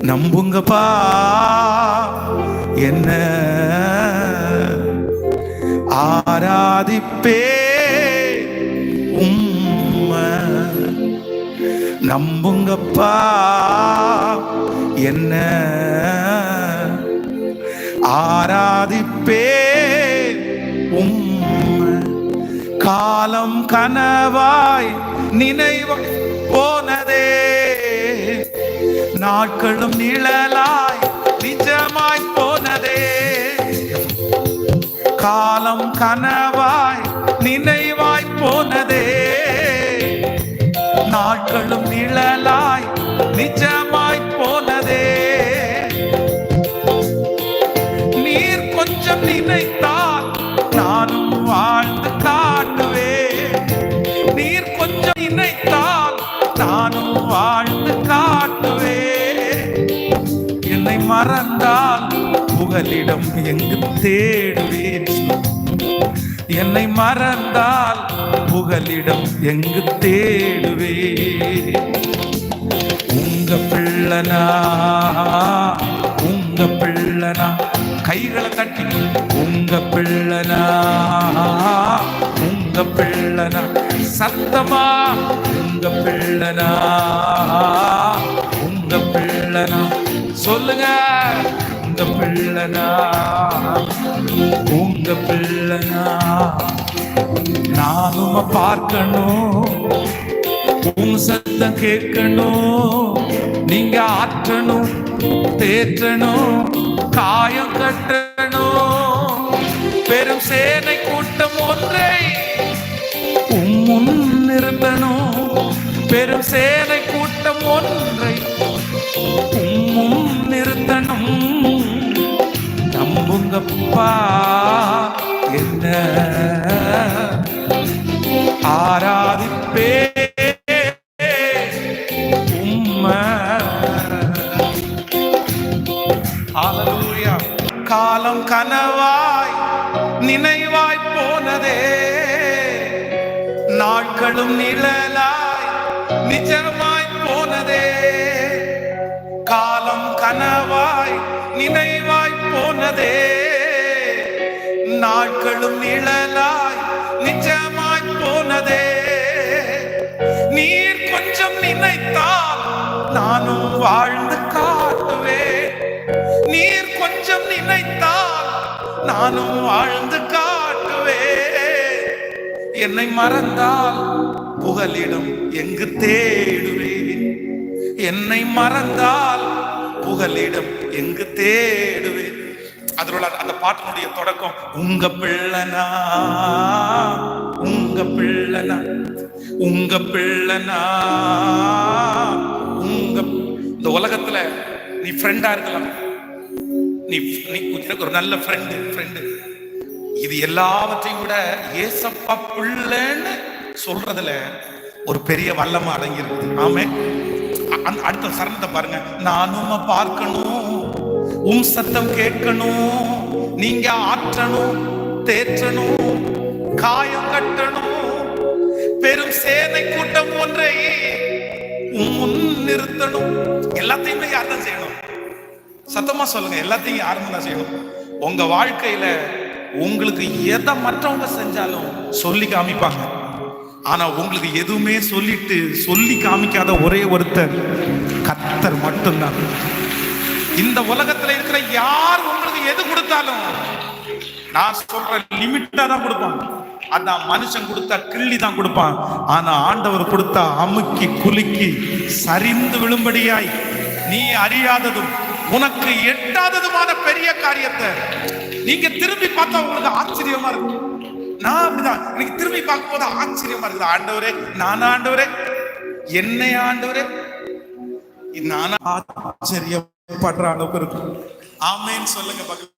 நம்புங்கப்பா என்ன? ஆராதிப்பே உம்ம. நம்புங்கப்பா என்ன? ஆராதிப்பே உம் காலம் கனவாய் நினைவாய் நாட்களும் நிழலாய் நிஜமாய் போனதே. காலம் கனவாய் நினைவாய் போனதே. நாட்களும் நிழலாய் நிஜமாய் போனதே. நீர் கொஞ்சம் நினைத்தால் நானும் வாழ்ந்து காட்டுவேன். நீர் கொஞ்சம் மறந்தால் புகலிடம் எங்கு தேடுவேன்? என்னை மறந்தால் புகலிடம் எங்கு தேடுவேன்? உங்க பிள்ளனா? உங்க பிள்ளனா? கைகளை தட்டி உங்க பிள்ளனா? உங்க பிள்ளனா? சத்தமா? உங்க பிள்ளனா? உங்க பிள்ளனா? சொல்லுங்க. இந்த பிள்ளனா. உங்க பிள்ளனா. நானும் பார்க்கணும். உன் சத்தம் கேட்கணும். நீங்க ஆற்றணும் தேற்றணும் காயம் கட்டணும். பெரும் சேனை கூட்டம் ஒன்றை உம்முன் நிறுத்தணும். பெரும் சேனை கூட்டம் ஒன்றை உம்முன் நிறுத்தணும். நம்புங்கப்பா என்ன? ஆராதிப்பே. காலம் கனவாய் நினைவாய் போனதே. நாட்களும் நிழலாய் நிஜமா போனதே நாட்களும் நிழலாய் நிஜமாய் போனதே. நீர் கொஞ்சம் நினைத்தால் நானும் வாழ்ந்து காட்டுவேன். நீர் கொஞ்சம் நினைத்தால் நானும் வாழ்ந்து காட்டுவேன். என்னை மறந்தால் புகலிடம் எங்கு தேடுவேன்? என்னை மறந்தால் புகலிடம் எங்கு தேடுவேன்? அதோட அந்த பாட்டினுடைய தொடக்கம் உங்க பிள்ளனா உங்க பிள்ளனா உங்க பிள்ளனா உங்க இந்த உலகத்துல நீ ஃப்ரெண்டா இருக்கலாம். நீ நீ எனக்கு ஒரு நல்ல ஃப்ரெண்டு ஃப்ரெண்டு இது எல்லாவற்றையும் விட ஏசப்பா பிள்ளைன்னு சொல்றதுல ஒரு பெரிய வல்லமா அடங்கியிருக்கு. ஆமே அடுத்த சரணத்தை பாருங்க. நானும் பார்க்கணும். உம் சத்தம் கேட்கணும் நீங்க ஆற்றணும் தேற்றணும் காயம் கட்டணும். பெரும் சேனை கூட்டம் ஒன்றை உம் முன் நிறுத்தணும். எல்லாத்தையுமே யார் தான் செய்யணும்? சத்தமா சொல்லுங்க எல்லாத்தையும் யாரும் தான் செய்யணும். உங்க வாழ்க்கையில உங்களுக்கு எதை மற்றவங்க செஞ்சாலும் சொல்லி காமிப்பாங்க. ஆனா உங்களுக்கு எதுவுமே சொல்லிட்டு சொல்லி காமிக்காத ஒரே ஒருத்தர் கத்தர் மட்டும்தான். இந்த உலகத்துல இருக்கிற யார் உங்களுக்கு எது கொடுத்தாலும் நான் சொல்ற லிமிட்டா தான் கொடுப்பான் அந்த மனுஷன் கொடுத்தா கிள்ளி தான் கொடுப்பான். ஆனா ஆண்டவர் கொடுத்தா அமுக்கி குலுக்கி சரிந்து விழும்படியாய் நீ அறியாததும் உனக்கு எட்டாததுமான பெரிய காரியத்தை நீங்க திரும்பி பார்த்தா உங்களுக்கு ஆச்சரியமா இருக்கும் நான் அப்படிதான். எனக்கு திரும்பி பார்க்கும்போது ஆச்சரியமா இருக்குது. ஆண்டவரே நான் ஆண்டவரே என்னை ஆண்டவரே. நான் ஆச்சரியப்படுற அளவுக்கு இருக்கும். ஆமேன்னு சொல்லுங்க பார்க்கலாம்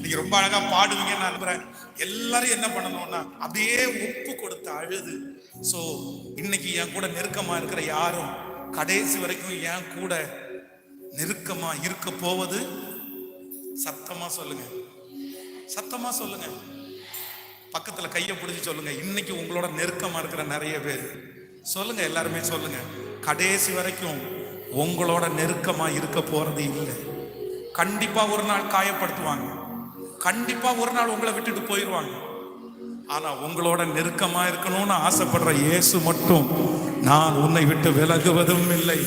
நீங்க ரொம்ப அழகா பாடுவீங்கன்னு நான் நம்புறேன். எல்லாரும் என்ன பண்ணணும்னா அப்படியே ஒப்பு கொடுத்து அழுது. சோ இன்னைக்கு என் கூட நெருக்கமா இருக்கிற யாரும் கடைசி வரைக்கும் என் கூட நெருக்கமா இருக்க போவது சத்தமா சொல்லுங்க. சத்தமா சொல்லுங்க. பக்கத்துல கையை பிடிச்சி சொல்லுங்க. இன்னைக்கு உங்களோட நெருக்கமா இருக்கிற நிறைய பேர். சொல்லுங்க எல்லாருமே சொல்லுங்க. கடைசி வரைக்கும் உங்களோட நெருக்கமா இருக்க போறது இல்லை. கண்டிப்பா ஒரு நாள் காயப்படுத்துவாங்க. கண்டிப்பா ஒரு நாள் உங்களை விட்டுட்டு போயிடுவாங்க ஆனா உங்களோட நெருக்கமா இருக்கணும்னு ஆசைப்படுற இயேசு மட்டும் நான் உன்னை விட்டு விலகுவதும் இல்லை.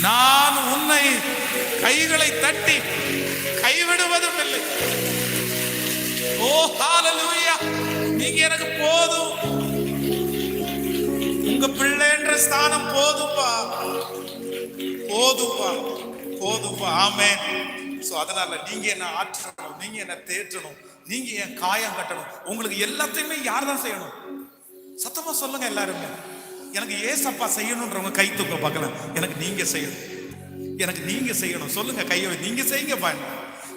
நான் உன்னை கைகளை தட்டி கைவிடுவதும் இல்லை. ஓ ஹalleluya. நீங்க எனக்கு போதும். உங்க பிள்ளைன்ற ஸ்தானம் போதும்பா. போதுப்பா போதுப்பா ஆமே ஸோ அதனால நீங்க என்ன ஆற்றணும் நீங்க என்ன தேற்றணும் நீங்க என் காயம் கட்டணும் உங்களுக்கு எல்லாத்தையுமே யார் தான் செய்யணும்? சத்தமா சொல்லுங்க எல்லாருமே. எனக்கு ஏசப்பா செய்யணுன்றவங்க கை தூக்க பார்க்கலாம் எனக்கு நீங்க செய்யணும். எனக்கு நீங்க செய்யணும். சொல்லுங்க கையை நீங்க செய்யுங்கப்பா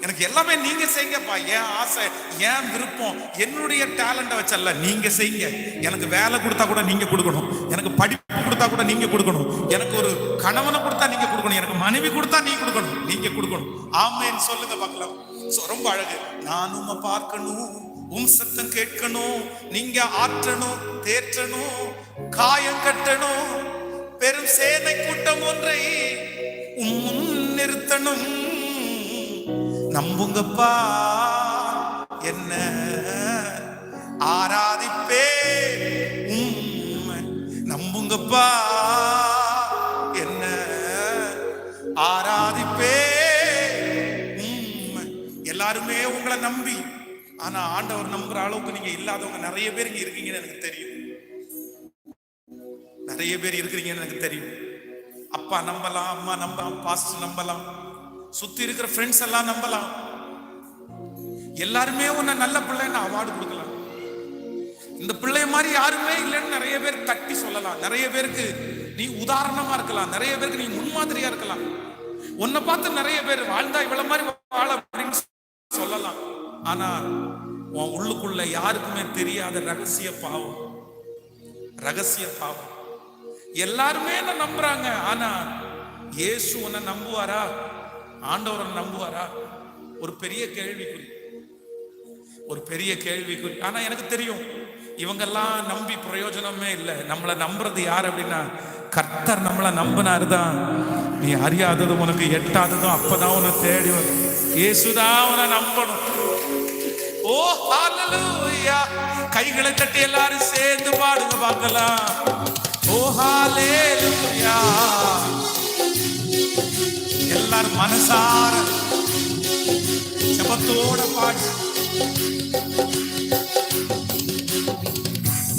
எனக்கு எல்லாமே நீங்க செய்யுங்கப்பா. என் ஆசை என் விருப்பம் என்னுடைய டேலண்ட்டை வச்சல்ல நீங்க செய்யுங்க. எனக்கு வேலை கொடுத்தா கூட நீங்க கொடுக்கணும். எனக்கு படிப்பு கொடுத்தா கூட நீங்க கொடுக்கணும். எனக்கு ஒரு கணவனை கொடுத்தா நீங்க கொடுக்கணும். எனக்கு மனைவி கொடுத்தா நீங்க கொடுக்கணும். நீங்க கொடுக்கணும். ஆமேன்னு சொல்லுங்க பார்க்கலாம் ரொம்ப அழகு. நான் பார்க்கணும். உம் சத்தம் கேட்கணும். நீங்க ஆற்றணும் தேற்றணும் காயம் கட்டணும். பெரும் சேனை கூட்டம் ஒன்றை உம் முன் நிறுத்தணும். நம்புங்கப்பா. என்ன? ஆராதிப்பே உம்மை நம்புங்கப்பா. என்ன? ஆராதிப்பே உம்மை எல்லாருமே உங்களை நம்பி. ஆனா ஆண்டவர் நம்புற அளவுக்கு நீங்க இல்லாதவங்க நிறைய பேர் இங்க இருக்கீங்கன்னு எனக்கு தெரியும். நிறைய பேர் இருக்கிறீங்கன்னு எனக்கு தெரியும். அப்பா நம்பலாம் அம்மா நம்பலாம் பாஸ்டர் நம்பலாம். சுத்தி இருக்கிற ஃப்ரெண்ட்ஸ் எல்லாம் நம்பலாம். எல்லாருமே உன்னை நல்ல பிள்ளைன்னு அவார்டு கொடுக்கலாம். இந்த பிள்ளை மாதிரி யாருமே இல்லைன்னு நிறைய பேர் தட்டி சொல்லலாம். நிறைய பேருக்கு நீ உதாரணமா இருக்கலாம். நிறைய பேருக்கு நீ முன்மாதிரியா இருக்கலாம். உன்னை பார்த்து நிறைய பேர் வாழ்ந்தா இவ்வளவு மாதிரி வாழ அப்படின்னு சொல்லலாம். ஆனா உன் உள்ளுக்குள்ள யாருக்குமே தெரியாத ரகசிய பாவம். ரகசிய பாவம். எல்லாருமே என்ன நம்புறாங்க. ஆனா இயேசு உன்னை நம்புவாரா? ஆண்டவரை நம்புவாரா? ஒரு பெரிய கேள்விக்குறி. ஒரு பெரிய கேள்விக்குறி. ஆனா எனக்கு தெரியும் இவங்கெல்லாம் நம்பி பிரயோஜனமே இல்லை. நம்மளை நம்புறது யார் அப்படின்னா கர்த்தர் நம்மளை நம்பினாரு தான் நீ அறியாததும் உனக்கு எட்டாததும் அப்பதான் உன்னை தேடி வரும். இயேசுதான் உன்னை நம்பணும். ஓ ஹalleluya. கைகளை தட்டி எல்லாரும் சேர்ந்து பாடுங்க பார்க்கலாம். ஓ ஹalleluya. எல்லாரும் மனசார ஜபத்தோட பாடு.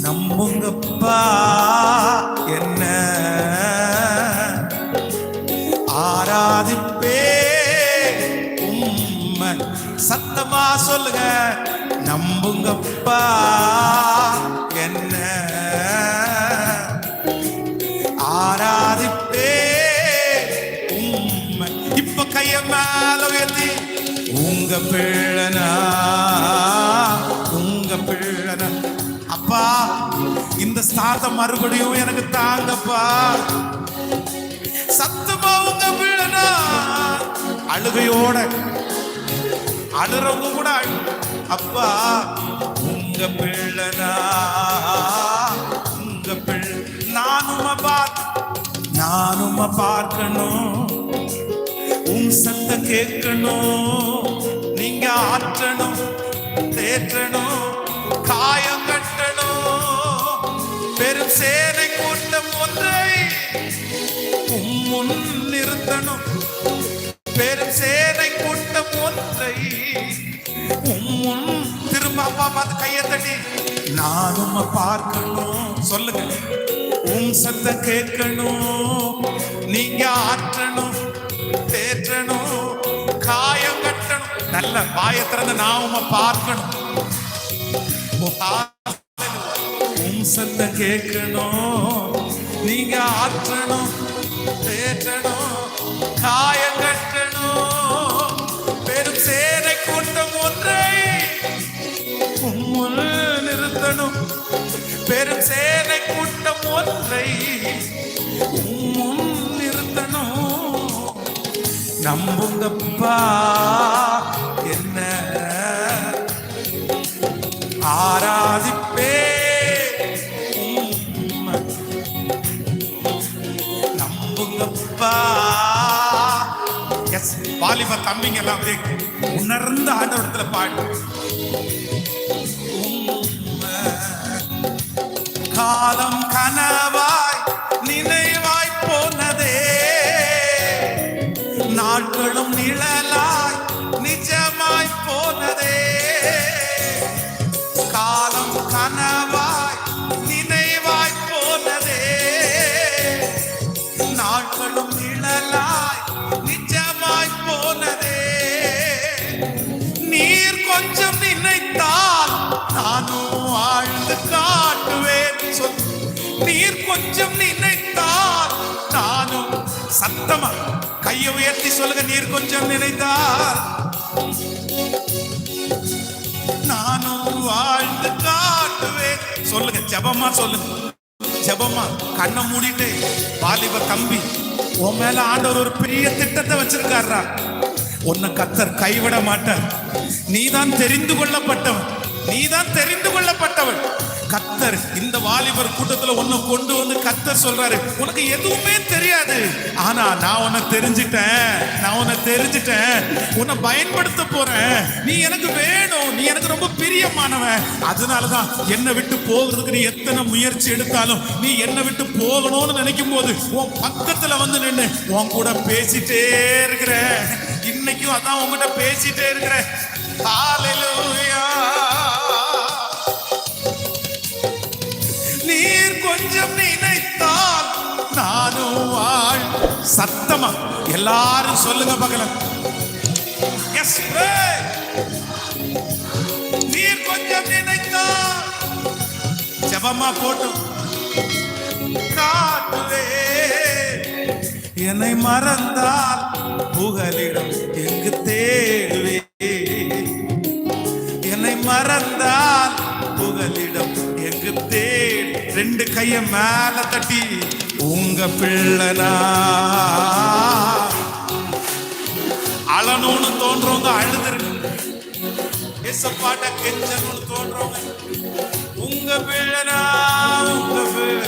நம்புங்கப்பா என்ன? ஆராதிப்பே உம்மை சத்தமா சொல்லுங்க நம்புங்கப்பா. உங்க பிள்ளனா உங்க பிள்ளனா அப்பா இந்த ஸ்தானத்தை மறுபடியும் எனக்கு தாங்கப்பா. சத்தமா உங்க பிள்ளனா அழுகையோட அழுறவங்க கூட அப்பா உங்க பிள்ளனா உங்க பிள்ளை நானும் நானும் பார்க்கணும். உன் சத்த கேட்கணும். நீங்க ஆற்றணும் தேற்றணும் காயம் கட்டணும். பெரும் சேனை கூட்டம் ஒன்றை உம்முன் நிறுத்தணும். பெரும் சேனை கூட்டம் ஒன்றை உம்முன் திரும்ப அப்பா பார்த்து கையை தட்டி நானும் பார்க்கணும். சொல்லுங்க. உம் சத்தம் கேட்கணும். நீங்க ஆற்றணும் தேற்றணும். நல்ல வாய திறந்து நான் உம பார்க்கணும் ஓ, உம் சத்தம் கேட்கணும் நீங்க ஆற்றணும் தேற்றணும் காயம் கட்டணும் பெரும் சேனை கூட்டம் ஒன்றை உம்முள் நிறுத்தணும் பெரும் சேனை கூட்டம் ஒன்றை உம்முன் நம்புங்கப்பா. என்ன? ஆராதிப்பே. நம்புங்கப்பா. எஸ் வாலிப தம்பிங்க எல்லாம் அப்படியே உணர்ந்த ஆண்டவரத்துல பாடு. காலம் கனா நாட்களும் நிழலாய் நிஜமாய் போனதே. நீர் கொஞ்சம் நினைத்தால் நானும் ஆழ்ந்து காட்டுவேன் சொல். நீர் கொஞ்சம் நினைத்தால் நானும் சத்தமா கையை உயர்த்தி சொல்லுங்க நீர் கொஞ்சம் நினைத்தால். நானும் வாழ்ந்து காட்டுவேன். சொல்லுங்க ஜெபமா சொல்லுங்க. ஜெபமா கண்ணை மூடிட்டு வாலிப தம்பி உன் மேல ஆண்டவர் ஒரு பெரிய திட்டத்தை வச்சிருக்காரா உன்னை கத்தர் கைவிட மாட்டார். நீதான் தெரிந்து கொள்ளப்பட்டவன். நீதான் தெரிந்து கொள்ளப்பட்டவன். கத்தர் இந்த வாலிபர் கூட்டத்துல உன்னை கொண்டு வந்து கத்தர் சொல்றாரு. உனக்கு எதுவுமே தெரியாது. ஆனா நான் உன்னை தெரிஞ்சிட்டேன். நான் உன்னை தெரிஞ்சிட்டேன். உன்னை பயன்படுத்த போறேன். நீ எனக்கு வேணும். நீ எனக்கு ரொம்ப பிரியமானவன். அதனாலதான் என்னை விட்டு போகிறதுக்கு நீ எத்தனை முயற்சி எடுத்தாலும் நீ என்னை விட்டு போகணும்னு நினைக்கும் போது உன் பக்கத்துல வந்து நின்று உன் கூட பேசிட்டே இருக்கிற. இன்னைக்கும் அதான் உன்கிட்ட பேசிட்டே இருக்கிற. நீர் கொஞ்சம் நினைத்தால் நானும் வாழ். சத்தமா எல்லாரும் சொல்லுங்க பகலம் எஸ் ஜெபமா போட்டும். காட்டுவே என்னை மறந்தால் புகலிடம். எங்கு தேடுவே. என்னை மறந்தால் புகலிடம். எங்கு தேடு. ரெண்டு கைய மேல தட்டி உங்க பிள்ளனா? அழணும்னு தோன்றவங்க அழுதுருக்கு ஏசப்பாட்ட கெஞ்சணும்னு தோன்றவங்க உங்க பிள்ளனா உங்க உங்க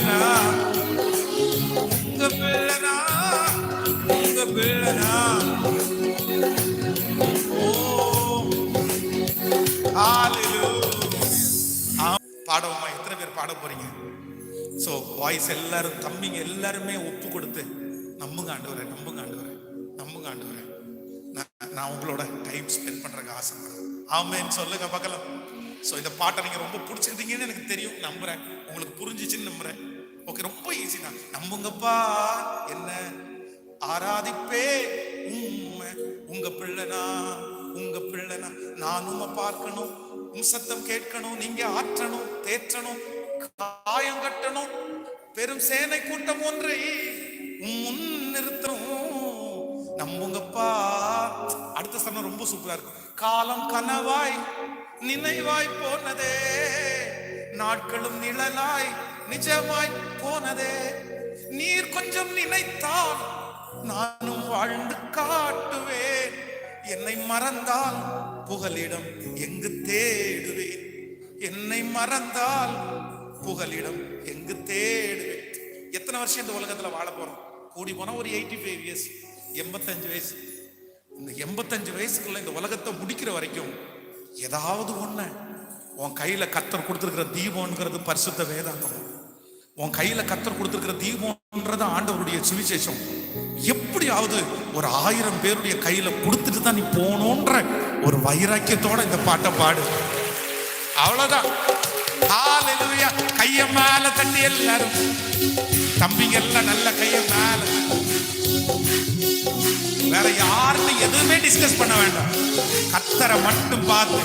உங்க எத்தனை பேர் பாட போறீங்க? ஸோ வாய்ஸ் எல்லாரும் தம்பிங்க எல்லாருமே ஒப்பு கொடுத்து நம்புங்க ஆண்டவரே நம்புங்க ஆண்டவரே நம்புங்க ஆண்டவரே. நான் நான் உங்களோட டைம் ஸ்பெண்ட் பண்றதுக்கு ஆசைப்படுறேன். ஆமேன்னு சொல்லுங்க பார்க்கலாம் ஸோ இந்த பாட்டை நீங்கள் ரொம்ப பிடிச்சிருந்தீங்கன்னு எனக்கு தெரியும். நம்புறேன். உங்களுக்கு புரிஞ்சிச்சுன்னு நம்புறேன். ஓகே ரொம்ப ஈஸி தான். நம்புங்கப்பா என்ன? ஆராதிப்பே உண்மை உங்க பிள்ளைனா உங்க பிள்ளைனா. நான் உம்மை பார்க்கணும். உன் சத்தம் கேட்கணும். நீங்க ஆற்றணும் தேற்றணும். காயம் கட்டணும். பெரும் சேனை கூட்டம் ஒன்றை உம் முன் நிறுத்தணும். நம்புங்கப்பா. அடுத்த சமயம் ரொம்ப சூப்பரா இருக்கும். காலம் கனவாய். நினைவாய் போனதே. நாட்களும் நிழலாய் நிஜமாய் போனதே. நீர் கொஞ்சம் நினைத்தால் நானும் வாழ்ந்து காட்டுவேன். என்னை மறந்தால் புகலிடம் எங்கு தேடுவேன். என்னை மறந்தால் புகலிடம் எங்கு தேடுவேன். எத்தனை வருஷம் இந்த உலகத்துல வாழ போறோம்? கூடி போனா ஒரு எயிட்டி ஃபைவ் இயர்ஸ் எண்பத்தஞ்சு வயசு. இந்த எண்பத்தஞ்சு வயசுக்குள்ள இந்த உலகத்தை முடிக்கிற வரைக்கும் ஏதாவது ஒன்று உன் கையில் கத்தர் கொடுத்துருக்கிற தீபம்ங்கிறது பரிசுத்த வேதாந்தம். உன் கையில் கத்தர் கொடுத்துருக்கிற தீபம்ன்றது ஆண்டவருடைய சுவிசேஷம். எப்படியாவது ஒரு ஆயிரம் பேருடைய கையில கொடுத்துட்டு தான் நீ போகணுன்ற ஒரு வைராக்கியத்தோட இந்த பாட்டை பாடு. அவ்வளவுதான். கைய மேல தண்ணி எல்லாரும். தம்பிங்க எல்லாம் நல்ல கைய மேல வேற யாருமே எதுவுமே டிஸ்கஸ் பண்ண வேண்டாம். கத்தரை மட்டும் பார்த்து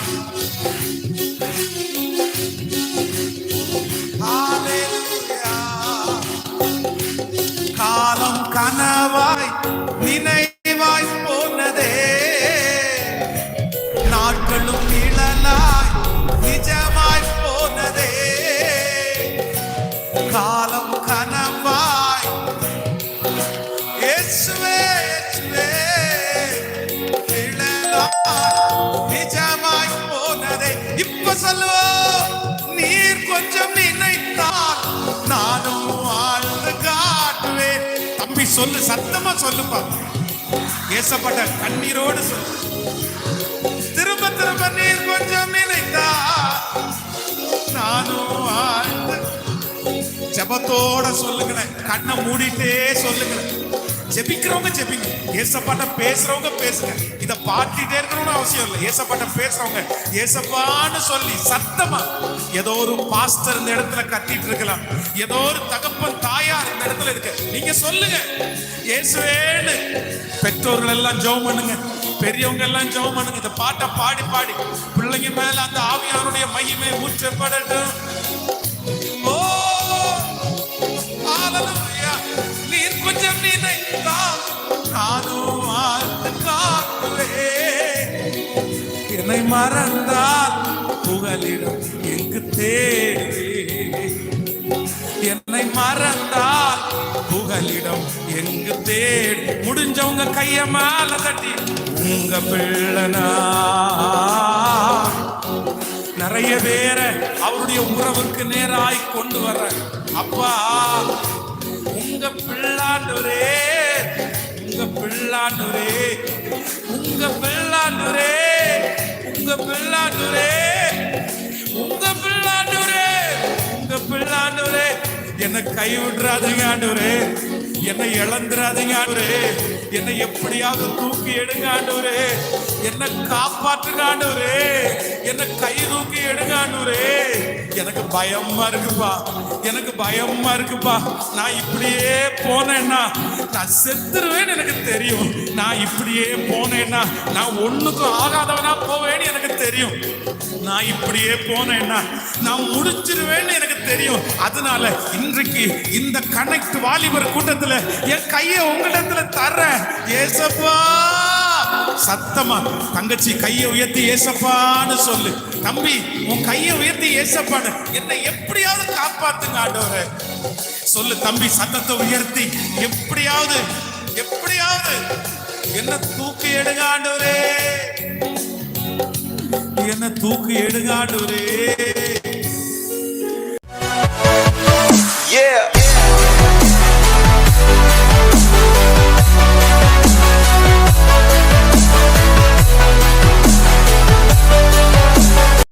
இப்ப சொல்லுவோ நீர் கொஞ்சம் நினைத்தால் நானும் வாழ்ந்து காட்டுவேன். தம்பி சொல்லு சத்தமா சொல்லுப்பா. ஏசப்பட்ட கண்ணீரோடு சொல்லு. திரும்ப திரும்ப நீர் கொஞ்சம் நினைத்தா நானும் வாழ்ந்து ஜெபத்தோட சொல்லுங்களேன். கண்ணை மூடிட்டே சொல்லுங்களேன். ஜெபிக்கிறவங்க ஜெபிங்க. ஏசப்பாட்ட பேசுறவங்க பேசுங்க. இத பாட்டிட்டே இருக்கணும்னு அவசியம் இல்லை. ஏசப்பாட்ட பேசுறவங்க ஏசப்பான்னு சொல்லி சத்தமா ஏதோ ஒரு பாஸ்டர் இந்த இடத்துல கத்திட்டு இருக்கலாம். ஏதோ ஒரு தகப்பன் தாயார் இந்த இடத்துல இருக்கு. நீங்க சொல்லுங்க. ஏசுவேன்னு பெற்றோர்கள் எல்லாம் ஜெபம் பண்ணுங்க. பெரியவங்க எல்லாம் ஜெபம் பண்ணுங்க. இந்த பாட்டை பாடி பாடி. பிள்ளைங்க மேல அந்த ஆவியாருடைய மகிமை ஊற்றப்படட்டும். நானும் வாழ்ந்து என்னை மறந்தால் புகலிடம் எங்கு தேடி? என்னை மறந்தால் புகலிடம் எங்கு தேடி? முடிஞ்சவங்க கைய மேல தட்டி உங்க பிள்ளனா? நிறைய பேரை அவருடைய உறவுக்கு நேராய் கொண்டு வர்ற அப்பா உங்க பிள்ளாண்டுரே உங்க பிள்ளாண்டுரே உங்க பிள்ளாண்டுரே உங்க பிள்ளாண்டுரே உங்க பிள்ளாண்டுரே உங்க பிள்ளாண்டுரே என்னை கைவிடுறாதீங்க ஆண்டவரே. என்னை இழந்துராதீங்க ஆண்டவரே. என்னை எப்படியாவது தூக்கி எடுங்க ஆண்டவரே. என்னை காப்பாற்றுங்க ஆண்டவரே. என்னை கை தூக்கி எடுங்க ஆண்டவரே. எனக்கு பயமா இருக்குப்பா. எனக்கு பயமா இருக்குப்பா. நான் இப்படியே போனேன்னா நான் செத்துருவேன்னு எனக்கு தெரியும். நான் இப்படியே போனேன்னா நான் ஒண்ணுக்கும் ஆகாதவனா போவேன்னு எனக்கு தெரியும். நான் இப்படியே போனேன்னா நான் முடிச்சிருவேன்னு எனக்கு தெரியும். அதனால இன்றைக்கு இந்த கனெக்ட் வாலிபர் கூட்டத்துல என் கையை உங்களிடத்துல தர்றேன். ஏசப்பா! சத்தமா தங்கச்சி கையை உயர்த்தி ஏசப்பான்னு சொல்லு. தம்பி உன் கையை உயர்த்தி ஏசப்பான்னு. என்னை எப்படியாவது காப்பாத்துங்க ஆண்டவர. சொல்லு தம்பி சத்தத்தை உயர்த்தி. எப்படியாவது எப்படியாவது. என்ன தூக்கி எடுங்க ஆண்டவரே. என்ன தூக்கி எடுங்க ஆண்டவரே. Yeah.